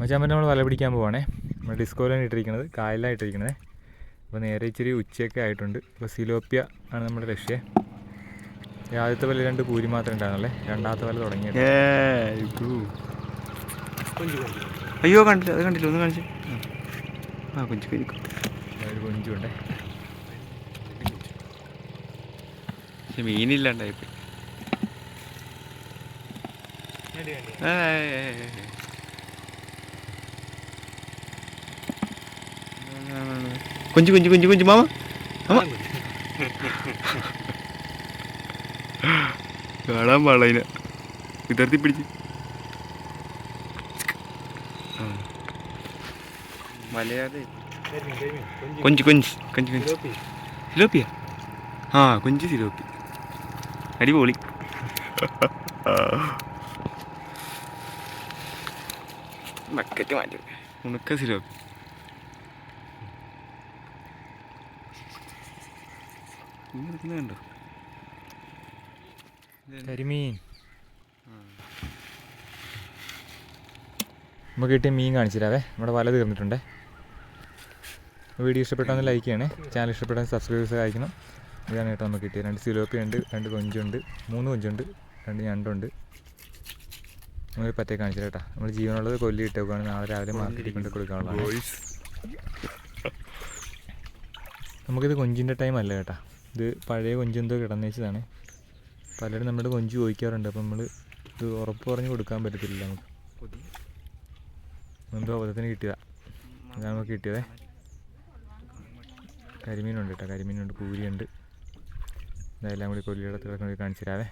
മച്ചാമ്പൻ നമ്മൾ വല പിടിക്കാൻ പോവാണേ. നമ്മൾ ഡിസ്കോലാണ് ഇട്ടിരിക്കുന്നത് കായലാണ് ഇട്ടിരിക്കുന്നത് അപ്പോൾ നേരെ ഇച്ചിരി ഉച്ചയൊക്കെ ആയിട്ടുണ്ട്. ഇപ്പോൾ സിലോപ്പിയ ആണ് നമ്മുടെ ലക്ഷ്യം. ആദ്യത്തെ വല രണ്ട് കൂരി മാത്രമേ ഉണ്ടായിരുന്നല്ലേ? രണ്ടാമത്തെ വല തുടങ്ങി അയ്യോ കണ്ടില്ല. അത് കണ്ടില്ല. ഒന്ന് കാണിച്ചു. ആ കൊഞ്ചു കരിക്കും ഒരു കൊഞ്ചുണ്ടേ പക്ഷെ മീനില്ലാണ്ടായിപ്പോയി. ഏ, ഏ, ഏ, ഏ. കൊഞ്ചു കൊഞ്ചു കൊഞ്ചു കൊഞ്ചു മാമ മാമ കാണാൻ പാടില്ല അതിനെ. വിതർത്തി പിടിച്ച്. മലയാളി. കൊഞ്ച് കൊഞ്ച് കൊഞ്ച് കൊഞ്ച്. സിലോപ്പിയ? ആ കൊഞ്ച് സിലോപ്പി. അടിപൊളി. ബക്കറ്റ് മാറ്റി ഉണക്ക സിലോപ്പി. കരിമീൻ. നമുക്ക് കിട്ടിയ മീൻ കാണിച്ചിരാവേ നമ്മുടെ വല തീർന്നിട്ടുണ്ട്. വീഡിയോ ഇഷ്ടപ്പെട്ടാൽ ലൈക്ക് ചെയ്യണേ. ചാനൽ ഇഷ്ടപ്പെട്ടാൽ സബ്സ്ക്രൈബേഴ്സ് അയക്കണം ഇതാണ് കേട്ടോ നമുക്ക് കിട്ടിയത്. രണ്ട് സിലോപ്പി ഉണ്ട് രണ്ട് കൊഞ്ചുണ്ട് മൂന്ന് കൊഞ്ചുണ്ട് രണ്ട് ഞണ്ടുണ്ട്. നമ്മൾ പറ്റേ കാണിച്ചു കേട്ടോ. നമ്മൾ ജീവനുള്ളത് കൊല്ലി ഇട്ടേക്കാണ് നാളെ രാവിലെ മാർക്കറ്റിൽ കൊണ്ട് കൊടുക്കാനുള്ളതാണ്. നമുക്കിത് കൊഞ്ചിന്റെ ടൈം അല്ല കേട്ടോ. ഇത് പഴയ കൊഞ്ചെന്തോ കിടന്നേച്ചതാണ്. പലരും നമ്മുടെ കൊഞ്ച് ചോദിക്കാറുണ്ട്. അപ്പം നമ്മൾ ഇത് ഉറപ്പ് പറഞ്ഞ് കൊടുക്കാൻ പറ്റത്തില്ല നമുക്ക്. എന്തോ അബദ്ധത്തിന് കിട്ടിയതാ. ഇതാണ് നമുക്ക് കിട്ടിയതേ. കരിമീനുണ്ട് കേട്ടോ. കരിമീനുണ്ട് കൂരിയുണ്ട് ഇതെല്ലാം കൂടി കൊല്ലിയുടെ കാണിച്ചു തരാവേ.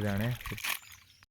ഇതാണ്